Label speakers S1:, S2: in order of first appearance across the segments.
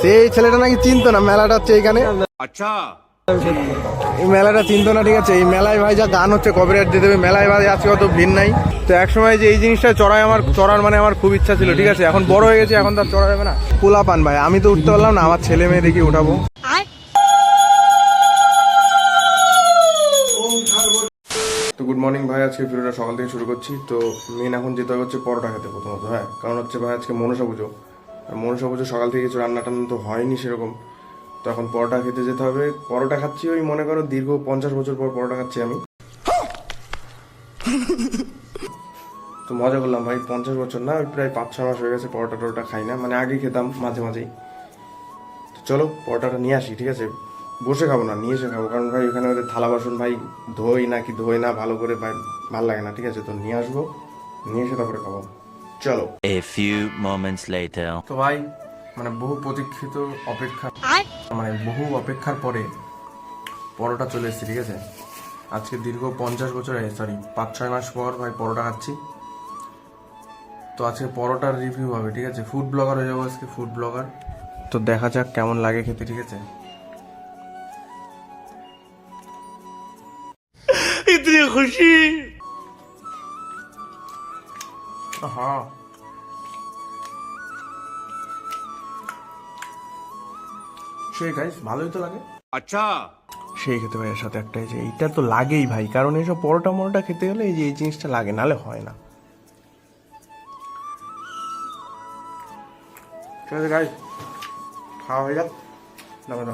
S1: গেছে। এই ছেলেটা নাকি চিনতো না মেলাটা হচ্ছে এইখানে।
S2: আচ্ছা।
S1: এই মেলাটা চিনতো না ঠিক আছে? এই মেলায় ভাই যা গান হচ্ছে কপিরাইট দিয়ে দেবে। মেলায় ভাই আজকে অত ভিড় নাই। তো একসময় যে এই জিনিসটা চড়ায় আমার চড়ার মানে আমার খুব ইচ্ছা ছিল ঠিক আছে? এখন বড় হয়ে গেছে এখন তার চড়া যাবে না। পোলা পান ভাই আমি তো উঠতে পারলাম না আমার ছেলে মেয়ে দেখি উঠাবো। তো গুড মর্নিং ভাই আজকে ভিডিওটা সকাল থেকে শুরু করছি। তো মেন এখন যেতে হচ্ছে পরোটা খেতে প্রথমত হ্যাঁ? কারণ হচ্ছে ভাই আজকে মনসা পুজো। আর মনসা পুজো সকাল থেকে কিছু রান্না টান্না তো হয়নি সেরকম। তো এখন পরোটা খেতে যেতে হবে। পরোটা খাচ্ছি ওই মনে করো দীর্ঘ পঞ্চাশ বছর পর পরোটা খাচ্ছি আমি। তো মজা করলাম ভাই, পঞ্চাশ বছর না, ওই প্রায় পাঁচ ছ মাস হয়ে গেছে পরোটা টরোটা খাই না। মানে আগে খেতাম মাঝে মাঝেই। তো চলো, পরোটাটা নিয়ে আসি, ঠিক আছে? বসে খাব না, নিয়ে এসে খাব। কারণ ভাই, ওখানে ওদের থালা বাসন ভাই ধোই না কি ধোই না, ভালো করে ভাই, ভালো লাগে না, ঠিক আছে? তো নিয়ে আসব, নিয়ে এসে তারপরে খাব। চলো।
S3: এ ফিউ মোমেন্টস লেটার
S1: তো ভাই মানে বহু প্রতীক্ষিত অপেক্ষা মানে বহু অপেক্ষার পরে পরোটা চলে এসেছি ঠিক আছে? আজকে দীর্ঘ পঞ্চাশ বছর সরি পাঁচ ছয় মাস পর ভাই পরোটা খাচ্ছি। তো আজকে পরোটার রিভিউ হবে ঠিক আছে? ফুড ব্লগার হয়ে যাব আজকে ফুড ব্লগার তো দেখা যাক কেমন লাগে খেতে ঠিক আছে?
S2: খুশি?
S1: আহা সেই গাইস ভালোই তো লাগে।
S2: আচ্ছা।
S1: সেই খেতে ভাইয়ের সাথে একটাই যে এইটা তো লাগেই ভাই কারণ এইসব পরোটা মরোটা খেতে গেলে এই যে এই জিনিসটা লাগে নালে হয় না। ঠিক আছে গাইস খাওয়া হয়ে যাক নামে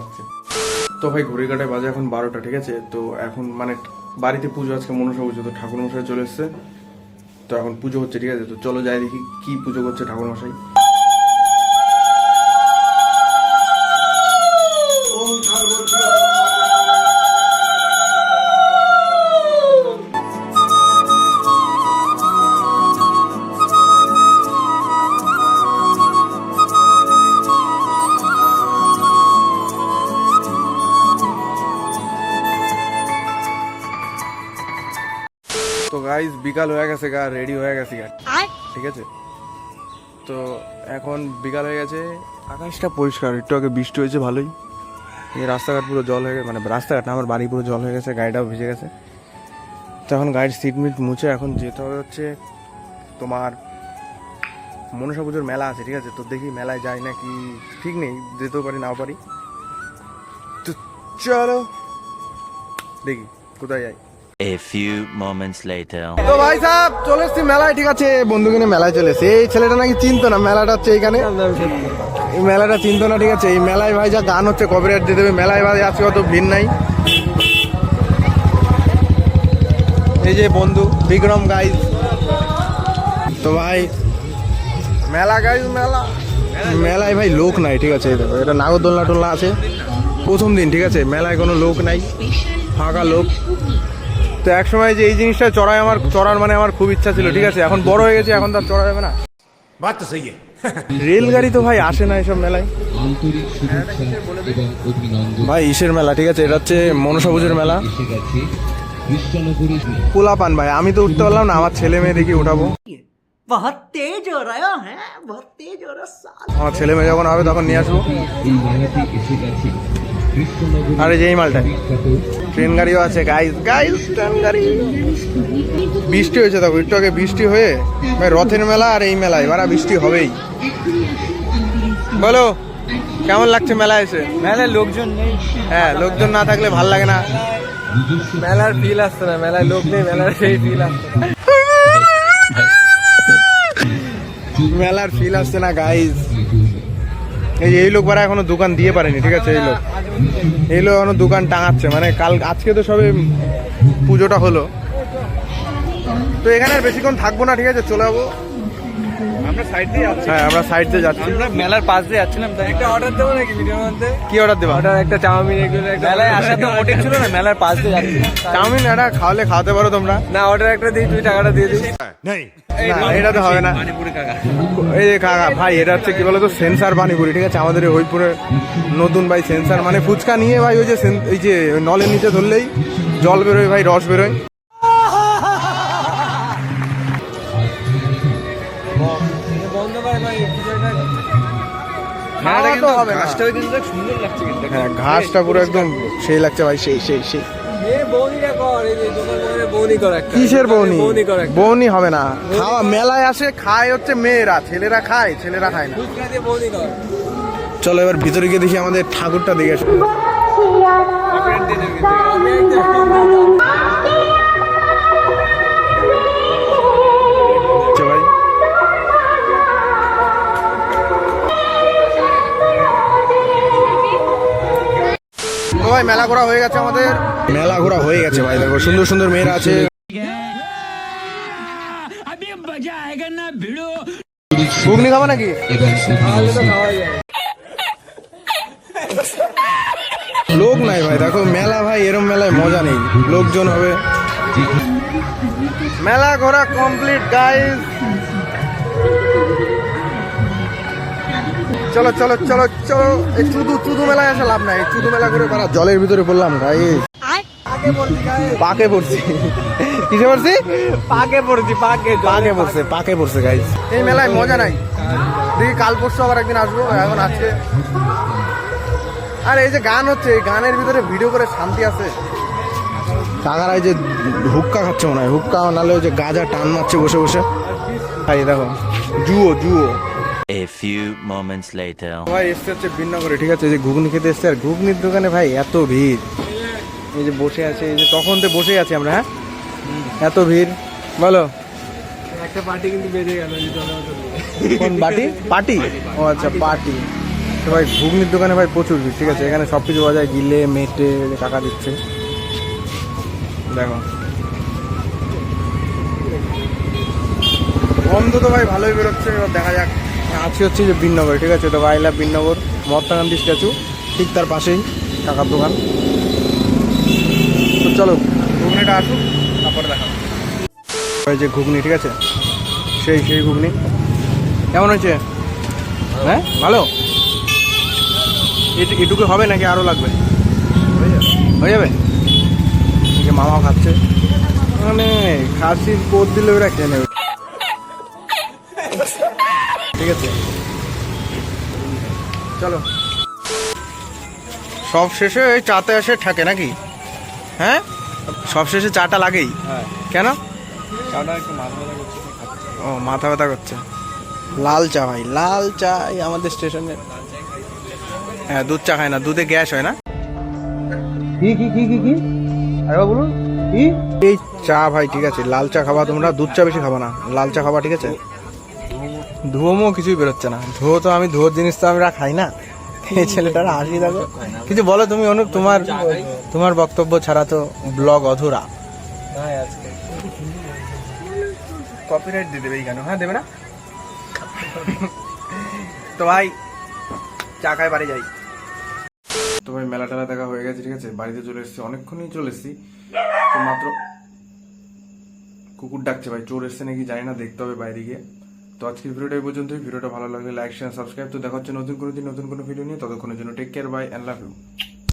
S1: তো ভাই ঘুরে কাটায় বাজে এখন বারোটা ঠিক আছে? তো এখন মানে বাড়িতে পুজো আজকে মনসা পুজো তো ঠাকুর মশাই চলে এসছে। তো এখন পুজো হচ্ছে, ঠিক আছে? তো চলো যাই দেখি কি পুজো করছে ঠাকুর মশাই বিকাল হয়ে গেছে গা রেডি হয়ে গেছে গা। ঠিক আছে? তো এখন বিকাল হয়ে গেছে আকাশটা পরিষ্কার একটু আগে বৃষ্টি হয়েছে ভালোই। এই রাস্তাঘাট পুরো জল হয়ে গেছে মানে রাস্তাঘাট না আমার বাড়ি পুরো জল হয়ে গেছে গাড়িটাও ভিজে গেছে। তো এখন গাড়ির সিট মিট মুছে এখন যেতে হবে হচ্ছে তোমার মনসা পুজোর মেলা আছে ঠিক আছে? তো দেখি মেলায় যাই না কি ঠিক নেই যেতেও পারি নাও পারি। তো চলো দেখি কোথায় যাই।
S3: A few moments later.
S1: তো ভাই সাহেব, চলে এসছি মেলায়, ঠিক আছে? বন্ধু কিনে মেলায় চলে এসছি। এই ছেলেটা নাকি চিনতো না, মেলাটা হচ্ছে এইখানে? এই মেলাটা চিনতো না, ঠিক আছে? এই মেলায় ভাই যা গান হচ্ছে কপিরাইট দিয়ে দেবে। মেলায় ভাই আজকে অত ভিড় নাই। এই যে বন্ধু, বিক্রম গাইজ তো ভাই, মেলা গাইজ মেলা। মেলায় ভাই লোক নাই, ঠিক আছে? এটা নাগরদোলনা টোলনা আছে। প্রথম দিন, ঠিক আছে? মেলায় কোনো লোক নাই, ফাঁকা লোক। তো এক সময় যে এই জিনিসটা চড়ায় আমার চড়ার মানে আমার খুব ইচ্ছা ছিল ঠিক আছে? এখন বড় হয়ে গেছে এখন আর চড়া যাবে না।
S2: বাচ্চা সেই
S1: রেলগাড়ি তো ভাই আসে না এসব মেলায়। ভাই ইসের মেলা ঠিক আছে? এটা হচ্ছে
S4: মনসা পুজোর মেলা
S1: পোলা পান ভাই আমি তো উঠতে পারলাম না আমার ছেলে মেয়ে দেখি উঠাবো। আমার ছেলে মেয়ে যখন হবে তখন নিয়ে আসব। আর এই যে এই মালটা ট্রেন গাড়িও আছে। গাইজ গাইজ ট্রেন গাড়ি। বৃষ্টি হয়েছে দেখো একটু আগে বৃষ্টি হয়ে ভাই রথের মেলা আর এই মেলা এবার বৃষ্টি হবেই। বলো কেমন লাগছে মেলা এসে?
S5: মেলায় লোকজন নেই।
S1: হ্যাঁ লোকজন না থাকলে ভালো লাগে না।
S5: মেলার ফিল আসছে না মেলায় লোক নেই মেলার সেই ফিল আসছে
S1: মেলার ফিল আসছে না গাইজ এই যে এই লোক বারা এখনও দোকান দিয়ে পারেনি, ঠিক আছে, এই লোক। এই লোক এখনও দোকান টাঙাচ্ছে মানে কাল, আজকে তো সবে পুজোটা হলো। তো এখানে আর বেশিক্ষণ থাকব না, ঠিক আছে, চলে যাব। হ্যাঁ আমরা সাইড দিয়ে যাচ্ছি।
S5: আমরা মেলার পাশ দিয়ে যাচ্ছিলাম তাই। একটা অর্ডার দেবো নাকি ভিডিওর মধ্যে?
S1: কি অর্ডার দেবা?
S5: অর্ডার একটা চাউমিন এগুলো একটা মেলায় আসার তো মোটিভ ছিল না মেলার পাশ দিয়ে যাচ্ছি
S1: চাউমিন এটা খাওয়ালে খাওয়াতে পারো তোমরা।
S5: না অর্ডার একটা দিই তুই টাকাটা দিয়ে দিস
S2: नहीं
S1: এটা তো হবে না। এই যে কাকা ভাই এটা হচ্ছে কি বলতো সেন্সার পানিপুরি ঠিক আছে? আমাদের এই হরিপুরে নতুন ভাই সেন্সার মানে ফুচকা নিয়ে ভাই ওই যে এই যে নলের নিচে ধরলেই জল বেরোয় ভাই রস বেরোয়। খাওয়া তো হবে না।
S5: কিন্তু সুন্দর লাগছে কিন্তু
S1: হ্যাঁ ঘাসটা পুরো একদম সেই লাগছে ভাই সেই সেই সেই। কিসের বৌনি?
S5: বৌনি
S1: হবে না। খাওয়া মেলায় আসে খায় হচ্ছে মেয়েরা ছেলেরা খায় ছেলেরা খায় না।
S5: দিয়ে
S1: চলো এবার ভিতরে গিয়ে দেখি আমাদের ঠাকুরটা দেখে আসি। ভাই মেলা ঘোরা হয়ে গেছে আমাদের। মেলা ঘোরা হয়ে গেছে ভাই দেখো সুন্দর সুন্দর মেয়েরা আছে। ঘুগনি খাব নাকি? লোক নাই ভাই দেখো মেলা ভাই এরম মেলায় মজা নেই। লোকজন হবে। মেলা ঘোরা কমপ্লিট গাইস চলো চলো চলো চলো। এই চুদু চুদু মেলায় আসা লাভ নাই। চুদু মেলা করে বেড়া। জলের ভিতরে পড়লাম গাইস পাকে পড়ছি কিসে পড়ছি?
S5: পাকে পড়ছি পাকে
S1: পাকে পড়ছে পাকে পড়ছে গাইস এই মেলায় মজা নাই। দেখি কাল পরশু আবার একদিন আসব এখন আজকে। আর এই যে গান হচ্ছে এই গানের ভিতরে ভিডিও করে শান্তি আছে। কাকারা এই যে হুক্কা খাচ্ছে মনে হয়। হুক্কা নাহলে ওই যে গাজা টান মারছে বসে বসে। ভাই দেখো জুয়ো জুয়ো।
S3: A few moments later.
S1: ভাই এসছে হচ্ছে বিন্নগরে ঠিক আছে? এই যে ঘুগনি খেতে এসছে আর ঘুগনির দোকানে ভাই এত ভিড়। এই যে বসে আছে এই যে তখন তো বসে আছি আমরা হ্যাঁ? এত ভিড়। বলো।
S5: একটা পার্টি কিন্তু বেজে গেল।
S1: কোন বাটি পার্টি ও আচ্ছা পার্টি তো ভাই ঘুগনির দোকানে ভাই প্রচুর ভিড় ঠিক আছে? এখানে সব কিছু পাওয়া যায় গিলে মেটে টাকা দিচ্ছে। দেখো। গন্ধ তো ভাই ভালোই বেরোচ্ছে এবার দেখা যাক। আছি হচ্ছে যে বিনগর ঠিক আছে? তো আই লাভ বিনগর মহাত্মা গান্ধী স্ট্যাচু ঠিক তার পাশেই টাকার দোকান। তো চলো ঘুগনিটা আসুক তারপরে দেখা যে ঘুগনি ঠিক আছে? সেই সেই ঘুগনি। কেমন হয়েছে? হ্যাঁ? ভালো? এটু- এটুকু হবে নাকি আরও লাগবে? হয়ে যাবে। যে মামাও খাচ্ছে। মানে খাসির পোদ দিলে ওরা খেয়ে নেবে। ঠিক আছে। চলো। সব শেষে ওই চাতে এসে থাকে নাকি? হ্যাঁ? সব শেষে চাটা লাগেই।
S5: হ্যাঁ।
S1: কেন। ও মাথা ব্যথা করছে। লাল চা ভাই লাল চা আমাদের স্টেশনে। হ্যাঁ দুধ চা খায় না দুধে গ্যাস হয় না। কি কি কি কি কি? বলুন কি? এই চা ভাই ঠিক আছে লাল চা খাবা তোমরা দুধ চা বেশি খাবা না। লাল চা খাবা ঠিক আছে? ধুয়োমো কিছুই বেরোচ্ছে না। ধুয়ো তো আমি ধুয়োর জিনিস তো আমরা খাই না। এই ছেলেটারা হাসি দেখো। কিছু বলো তুমি অনুপ তোমার তোমার বক্তব্য ছাড়া তো ব্লগ অধুরা। কপিরাইট দিয়ে দেবে কেন হ্যাঁ দেবে না? তো ভাই চা খায় বাড়ি যাই। তো ভাই মেলা টেলা দেখা হয়ে গেছে ঠিক আছে? বাড়িতে চলে এসেছি অনেকক্ষণই চলে এসেছি। তো মাত্র কুকুর ডাকছে ভাই চোর এসছে নাকি জানি না দেখতে হবে বাইরে গিয়ে। তো আজকের ভিডিওটা এই পর্যন্তই। ভিডিওটা ভালো লাগলে লাইক শেয়ার সাবস্ক্রাইব তো দেখা হচ্ছে নতুন কোনো দিন, নতুন কোনো ভিডিও নিয়ে। ততক্ষণের জন্য take care bye and love you